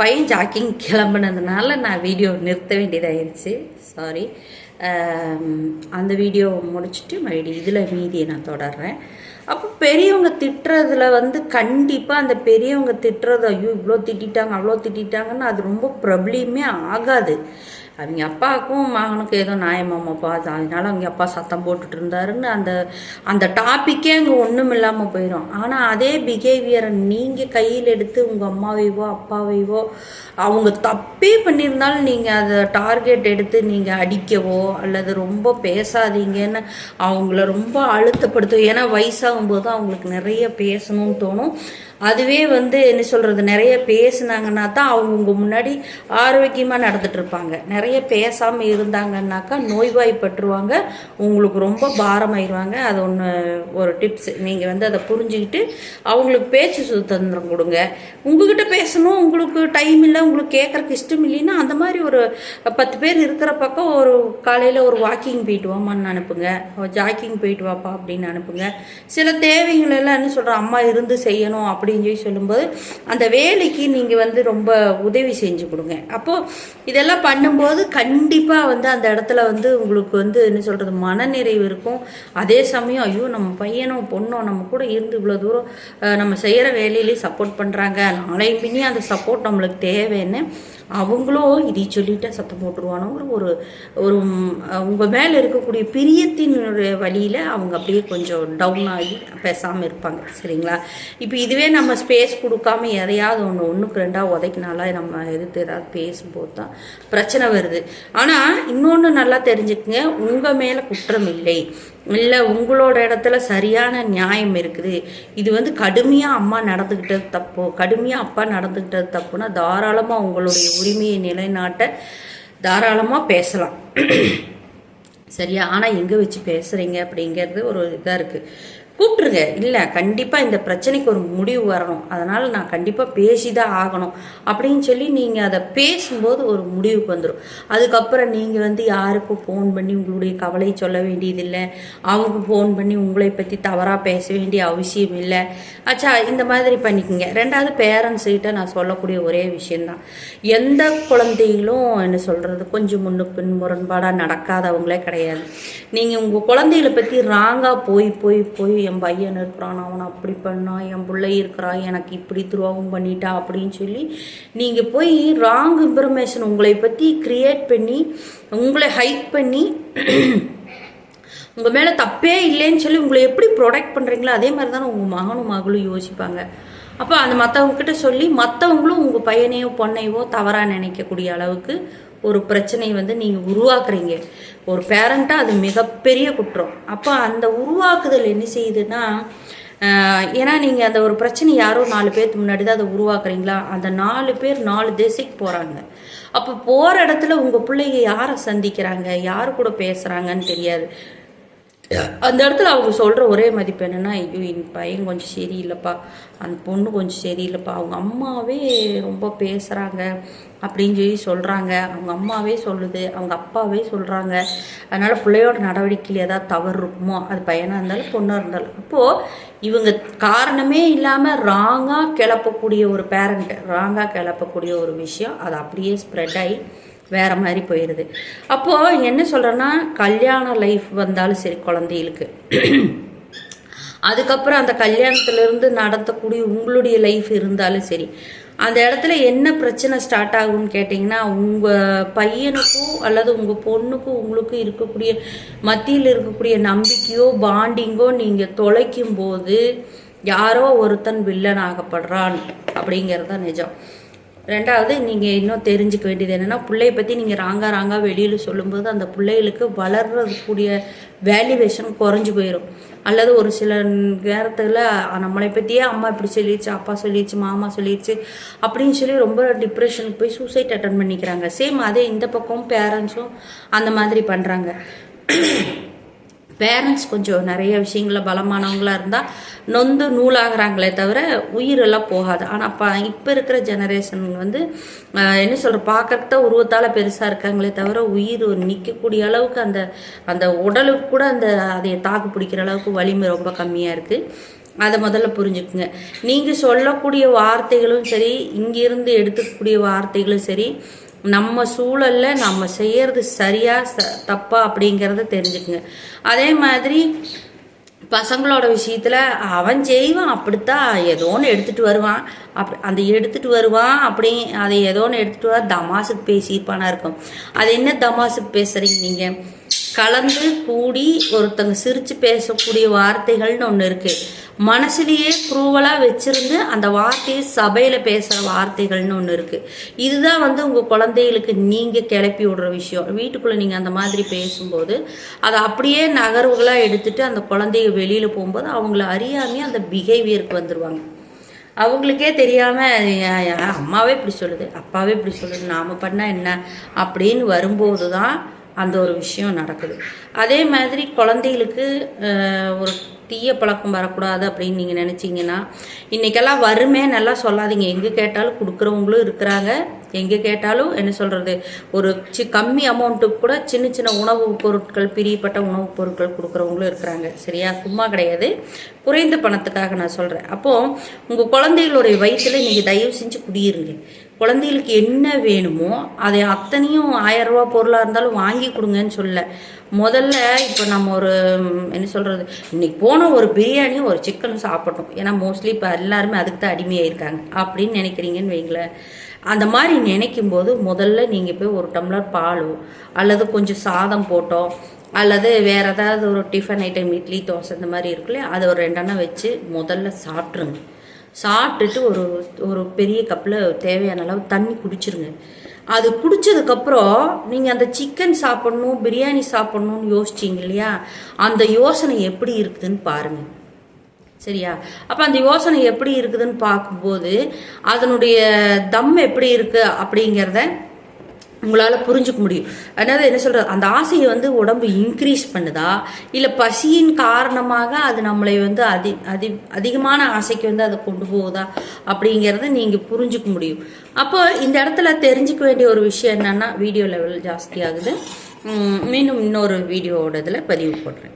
பையன் ஜாக்கிங் கிளம்புனதுனால நான் வீடியோ நிறுத்த வேண்டியதாயிருச்சு. சாரி அந்த வீடியோ முடிச்சுட்டு மறுபடியும் இதில் மீதியை நான் தொடர்றேன். அப்போ பெரியவங்க திட்டுறதுல வந்து கண்டிப்பாக அந்த பெரியவங்க திட்டுறது ஐயோ இவ்வளோ திட்டிட்டாங்க அவ்வளோ திட்டிட்டாங்கன்னு அது ரொம்ப ப்ராப்ளமே ஆகாது. அவங்க அப்பாவுக்கும் மகனுக்கும் ஏதோ நியாயமாமாப்பா அதனால அவங்க அப்பா சத்தம் போட்டுட்டு இருந்தாருன்னு அந்த அந்த டாப்பிக்கே அங்கே ஒன்றும் இல்லாமல் போயிடும் ஆனால் அதே பிஹேவியரை நீங்கள் கையில் எடுத்து உங்கள் அம்மாவைவோ அப்பாவைவோ அவங்க தப்பே பண்ணியிருந்தாலும் நீங்கள் அதை டார்கெட் எடுத்து நீங்கள் அடிக்கவோ அல்லது ரொம்ப பேசாதீங்கன்னு அவங்கள ரொம்ப அழுத்தப்படுத்தும் ஏன்னா ஆகும்போது அவங்களுக்கு நிறைய பேசணும்னு தோணும். அதுவே வந்து என்ன சொல்கிறது நிறைய பேசுனாங்கன்னா தான் அவங்க முன்னாடி ஆரோக்கியமாக நடந்துட்டு இருப்பாங்க நிறைய பேசாமல் இருந்தாங்கன்னாக்கா நோய்வாய்ப்பட்டுருவாங்க உங்களுக்கு ரொம்ப பாரமாயிடுவாங்க அது ஒன்று ஒரு டிப்ஸ் நீங்கள் வந்து அதை புரிஞ்சுக்கிட்டு அவங்களுக்கு பேச்சு சுதந்திரம் கொடுங்க. உங்ககிட்ட பேசணும் உங்களுக்கு டைம் இல்லை உங்களுக்கு கேட்குறக்கு இஷ்டம் இல்லைன்னா அந்த மாதிரி ஒரு பத்து பேர் இருக்கிற பக்கம் ஒரு காலையில் ஒரு வாக்கிங் போயிட்டு வாமான்னு அனுப்புங்க. ஜாக்கிங் போயிட்டு வாப்பா அப்படின்னு அனுப்புங்க. சில தேவைகள் எல்லாம் என்ன சொல்கிறோம் அம்மா இருந்து செய்யணும் அப்படின்னு சொல்லி சொல்லும்போது அந்த வேலைக்கு நீங்கள் வந்து ரொம்ப உதவி செஞ்சு கொடுங்க. அப்போது இதெல்லாம் பண்ணும்போது கண்டிப்பாக வந்து அந்த இடத்துல வந்து உங்களுக்கு வந்து என்ன சொல்கிறது மனநிறைவு இருக்கும். அதே சமயம் ஐயோ நம்ம பையனும் பொண்ணும் நம்ம கூட இருந்து இவ்வளோ தூரம் நம்ம செய்கிற வேலையிலேயே சப்போர்ட் பண்ணுறாங்க நாளையும் பின்னி அந்த சப்போர்ட் நம்மளுக்கு தேவைன்னு அவங்களும் இதை சொல்லிட்டா சத்தம் போட்டுருவானுங்கிற ஒரு ஒரு உங்கள் மேலே இருக்கக்கூடிய பிரியத்தினுடைய வழியில் அவங்க அப்படியே கொஞ்சம் டவுன் ஆகி பேசாமல் இருப்பாங்க சரிங்களா? இப்போ இதுவே நம்ம ஸ்பேஸ் கொடுக்காம எதையாவது ஒன்று ஒன்றுக்கு ரெண்டாக உதைக்கினால நம்ம எதிர்த்து ஏதாவது பேசும்போது தான் பிரச்சனை வருது. ஆனால் இன்னொன்று நல்லா தெரிஞ்சுக்குங்க உங்கள் மேலே குற்றம் இல்லை. இல்லை உங்களோட இடத்துல சரியான நியாயம் இருக்குது. இது வந்து கடுமையாக அம்மா நடந்துக்கிட்டது தப்பு. கடுமையாக அப்பா நடந்துக்கிட்டது தப்புன்னா தாராளமாக உங்களுடைய உரிமையை நிலைநாட்ட தாராளமாக பேசலாம். சரியா? ஆனால் எங்கே வச்சு பேசுகிறீங்க அப்படிங்கிறது ஒரு இதாக இருக்குது கூப்பிட்டுருங்க. இல்லை கண்டிப்பாக இந்த பிரச்சனைக்கு ஒரு முடிவு வரணும். அதனால் நான் கண்டிப்பாக பேசி தான் ஆகணும். அப்படின்னு சொல்லி நீங்கள் அதை பேசும்போது ஒரு முடிவுக்கு வந்துடும் அதுக்கப்புறம் நீங்கள் வந்து யாருக்கும் ஃபோன் பண்ணி உங்களுடைய கவலை சொல்ல வேண்டியதில்லை. அவங்க ஃபோன் பண்ணி உங்களை பற்றி தவறாக பேச வேண்டிய அவசியம் இல்லை. ஆச்சா இந்த மாதிரி பண்ணிக்கோங்க. ரெண்டாவது பேரண்ட்ஸ் கிட்ட நான் சொல்லக்கூடிய ஒரே விஷயந்தான் எந்த குழந்தைகளும் என்ன சொல்கிறது கொஞ்சம் முன்னு பின் முரண்பாடாக நடக்காதவங்களே கிடையாது. நீங்கள் உங்கள் குழந்தைகளை பற்றி ராங்காக போய் போய் போய் என் பையன் இருக்கிறான் அவனை அப்படி பண்ணான் என் பிள்ளை இருக்கிறான் எனக்கு இப்படி துரோகம் பண்ணிட்டா அப்படின்னு சொல்லி நீங்கள் போய் ராங் இன்ஃபர்மேஷன் உங்களை பற்றி கிரியேட் பண்ணி உங்களை ஹைக் பண்ணி உங்கள் மேலே தப்பே இல்லைன்னு சொல்லி உங்களை எப்படி ப்ரொடெக்ட் பண்ணுறீங்களோ அதே மாதிரி தானே உங்கள் மகனும் மகளும் யோசிப்பாங்க. அப்போ அந்த மற்றவங்கக்கிட்ட சொல்லி மற்றவங்களும் உங்கள் பையனையோ பொண்ணையோ தவறாக நினைக்கக்கூடிய அளவுக்கு ஒரு பிரச்சனையை வந்து நீங்கள் உருவாக்குறீங்க. ஒரு பேரண்ட்டாக அது மிகப்பெரிய குற்றம். அப்போ அந்த உருவாக்குதல் என்ன செய்யுதுன்னா ஏன்னா நீங்கள் அந்த ஒரு பிரச்சனை யாரோ நாலு பேருக்கு முன்னாடி தான் அதை உருவாக்குறீங்களா? அந்த நாலு பேர் நாலு திசைக்கு போகிறாங்க அப்போ போகிற இடத்துல உங்கள் பிள்ளைங்க யாரை சந்திக்கிறாங்க? யார் கூட பேசுகிறாங்கன்னு தெரியாது. அந்த இடத்துல அவங்க சொல்கிற ஒரே மதிப்பு என்னென்னா ஐயோ என் பையன் கொஞ்சம் சரியில்லைப்பா அந்த பொண்ணு கொஞ்சம் சரியில்லைப்பா அவங்க அம்மாவே ரொம்ப பேசுகிறாங்க அப்படின்னு சொல்லி சொல்கிறாங்க அவங்க அம்மாவே சொல்லுது அவங்க அப்பாவே சொல்கிறாங்க அதனால் பிள்ளையோட நடவடிக்கையில் ஏதாவது தவறு இருக்குமோ அது பையனாக இருந்தாலும் பொண்ணாக இருந்தாலும். அப்போது இவங்க காரணமே இல்லாமல் ராங்காக கிளப்பக்கூடிய ஒரு பேரண்ட் ராங்காக கிளப்பக்கூடிய ஒரு விஷயம் அது அப்படியே ஸ்ப்ரெட் ஆகி வேற மாதிரி போயிடுது அப்போது என்ன சொல்கிறேன்னா கல்யாண லைஃப் வந்தாலும் சரி குழந்தைகளுக்கு. அதுக்கப்புறம் அந்த கல்யாணத்துலேருந்து நடத்தக்கூடிய உங்களுடைய லைஃப் இருந்தாலும் சரி அந்த இடத்துல என்ன பிரச்சனை ஸ்டார்ட் ஆகும்னு கேட்டிங்கன்னா உங்கள் பையனுக்கும் அல்லது உங்கள் பொண்ணுக்கும் உங்களுக்கும் இருக்கக்கூடிய மத்தியில் இருக்கக்கூடிய நம்பிக்கையோ பாண்டிங்கோ நீங்கள் தொலைக்கும் போது யாரோ ஒருத்தன் வில்லன் ஆகப்படுறான் அப்படிங்கிறது தான் நிஜம். ரெண்டாவது நீங்கள் இன்னும் தெரிஞ்சுக்க வேண்டியது என்னென்னா பிள்ளைய பற்றி நீங்கள் ராங்கா ராங்கா வெளியில் சொல்லும்போது அந்த பிள்ளைகளுக்கு வளர்றதுக்கூடிய வேல்யூவேஷன் குறைஞ்சு போயிடும் அல்லது ஒரு சில நேரத்தில் நம்மளை பற்றியே அம்மா இப்படி சொல்லிடுச்சு அப்பா சொல்லிடுச்சு மாமா சொல்லிடுச்சு அப்படின்னு சொல்லி ரொம்ப டிப்ரெஷனுக்கு போய் சூசைட் அட்டன் பண்ணிக்கிறாங்க. சேம் அதே இந்த பக்கம் பேரண்ட்ஸும் அந்த மாதிரி பண்ணுறாங்க பேரண்ட்ஸ் கொஞ்சம் நிறைய விஷயங்கள பலமானவங்களா இருந்தால் நொந்து நூலாகிறாங்களே தவிர உயிரெல்லாம் போகாது. ஆனால் அப்போ இப்போ இருக்கிற ஜெனரேஷன் வந்து என்ன சொல்கிற பார்க்கறத உருவத்தால் பெருசாக இருக்காங்களே தவிர உயிர் நிற்கக்கூடிய அளவுக்கு அந்த அந்த உடலுக்கு கூட அந்த அதை தாக்கு பிடிக்கிற அளவுக்கு வலிமை ரொம்ப கம்மியாக இருக்குது அதை முதல்ல புரிஞ்சுக்குங்க. நீங்கள் சொல்லக்கூடிய வார்த்தைகளும் சரி இங்கிருந்து எடுத்துக்கக்கூடிய வார்த்தைகளும் சரி நம்ம சூழலில் நம்ம செய்கிறது சரியா ச தப்பா அப்படிங்கிறத தெரிஞ்சுக்குங்க. அதே மாதிரி பசங்களோட விஷயத்தில் அவன் செய்வான் அப்படித்தான் ஏதோ ஒன்று எடுத்துகிட்டு வருவான். அப்படி அந்த எடுத்துகிட்டு வருவான் அப்படி அதை ஏதோ ஒன்று எடுத்துகிட்டு வர தமாசுக்கு பேசியிருப்பானா இருக்கும். அது என்ன தமாசுக்கு பேசுகிறீங்க நீங்கள் கலந்து கூடி ஒருத்தங்க சிரித்து பேசக்கூடிய வார்த்தைகள்னு ஒன்று இருக்குது மனசுலேயே ப்ரூவலாக வச்சுருந்து அந்த வார்த்தையை சபையில் பேசுகிற வார்த்தைகள்னு ஒன்று இருக்குது இதுதான் வந்து உங்கள் குழந்தைகளுக்கு நீங்கள் கிளப்பி விடுற விஷயம். வீட்டுக்குள்ளே நீங்கள் அந்த மாதிரி பேசும்போது அதை அப்படியே நகர்வுகளாக எடுத்துகிட்டு அந்த குழந்தைய வெளியில் போகும்போது அவங்கள அறியாமே அந்த பிஹேவியருக்கு வந்துடுவாங்க அவங்களுக்கே தெரியாமல் அம்மாவே இப்படி சொல்லுது அப்பாவே இப்படி சொல்லுது நாம் பண்ணால் என்ன? அப்படின்னு வரும்போது தான் அந்த ஒரு விஷயம் நடக்குது. அதே மாதிரி குழந்தைகளுக்கு ஒரு தீய பழக்கம் வரக்கூடாது அப்படின்னு நீங்கள் நினச்சிங்கன்னா இன்றைக்கெல்லாம் வருமே நல்லா சொல்லாதீங்க. எங்கே கேட்டாலும் கொடுக்குறவங்களும் இருக்கிறாங்க. எங்கே கேட்டாலும் என்ன சொல்கிறது ஒரு சி கம்மி அமௌண்ட்டுக்கு கூட சின்ன சின்ன உணவுப் பொருட்கள் பிரியப்பட்ட உணவுப் பொருட்கள் கொடுக்குறவங்களும் இருக்கிறாங்க. சரியா? சும்மா கிடையாது. குறைந்த பணத்துக்காக நான் சொல்கிறேன் அப்போது உங்கள் குழந்தைகளுடைய வயிற்றில் நீங்கள் தயவு செஞ்சு குடியிருங்க. குழந்தைகளுக்கு என்ன வேணுமோ அதை அத்தனையும் ஆயிரம் ரூபா பொருளாக இருந்தாலும் வாங்கி கொடுங்கன்னு சொல்ல முதல்ல இப்போ நம்ம ஒரு என்ன சொல்கிறது இன்னைக்கு போன ஒரு பிரியாணியும் ஒரு சிக்கனும் சாப்பிட்டோம். ஏன்னா மோஸ்ட்லி இப்போ எல்லாருமே அதுக்கு தான் அடிமையாயிருக்காங்க. அப்படின்னு நினைக்கிறீங்கன்னு வைங்களேன். அந்த மாதிரி நினைக்கும் போது முதல்ல நீங்கள் போய் ஒரு டம்ளர் பாலோ அல்லது கொஞ்சம் சாதம் போட்டோம் அல்லது வேறு ஏதாவது ஒரு டிஃபன் ஐட்டம் இட்லி தோசை இந்த மாதிரி இருக்குல்ல அதை ஒரு ரெண்டெண்ணம் வச்சு முதல்ல சாப்பிட்ருங்க சாப்பிட்டுட்டு ஒரு ஒரு பெரிய கப்பில் தேவையான அளவு தண்ணி குடிச்சிருங்க. அது குடித்ததுக்கப்புறம் நீங்கள் அந்த சிக்கன் சாப்பிட்ணும் பிரியாணி சாப்பிட்ணுன்னு யோசிச்சிங்க இல்லையா? அந்த யோசனை எப்படி இருக்குதுன்னு பாருங்கள் சரியா? அப்போ அந்த யோசனை எப்படி இருக்குதுன்னு பார்க்கும்போது அதனுடைய தம் எப்படி இருக்குது அப்படிங்கிறத உங்களால் புரிஞ்சுக்க முடியும். அதாவது என்ன சொல்கிறது அந்த ஆசையை வந்து உடம்பு இன்க்ரீஸ் பண்ணுதா? இல்லை பசியின் காரணமாக அது நம்மளை வந்து அதி அதி அதிகமான ஆசைக்கு வந்து அதை கொண்டு போகுதா? அப்படிங்கிறத நீங்கள் புரிஞ்சுக்க முடியும். அப்போ இந்த இடத்துல தெரிஞ்சுக்க வேண்டிய ஒரு விஷயம் என்னென்னா வீடியோ லெவல் ஜாஸ்தி ஆகுது. மீண்டும் இன்னொரு வீடியோவோட இதில் பதிவு போடுறேன்.